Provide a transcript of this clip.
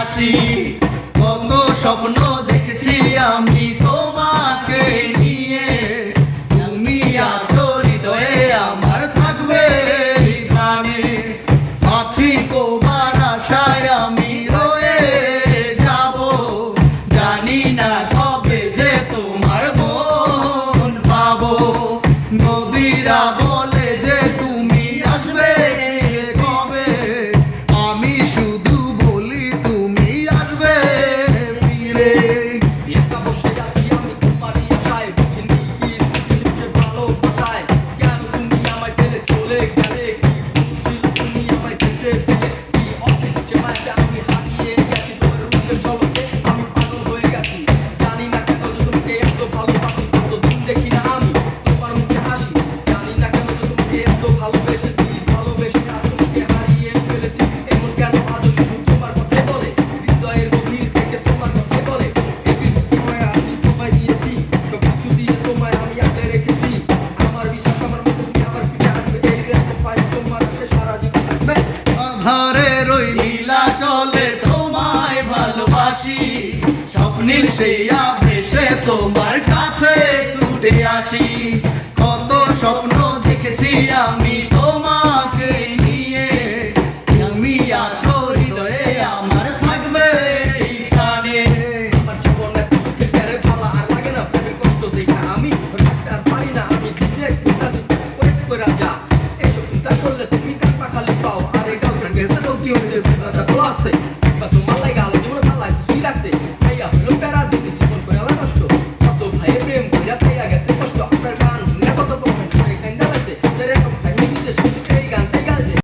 আসি। কত স্বপ্ন ভিজেয়া ভেসে তোমার কাছে ছুটে আসি। কত স্বপ্ন দেখেছি আমি তোমাকে নিয়ে। তুমি আছো হৃদয়ে, আমার থাকবে প্রাণে। আমার জীবনে প্রেমের ভালা আর লাগে না প্রেমের কষ্ট দেখা। আমি আর পারি না, আমি নিজে করে যা। এইসব চিন্তা করলে তুমি কাপা খালি পাও, আরে গার্লফ্রেন্ড এসে রোগী হয়েছে? প্রেমটা তো আছে।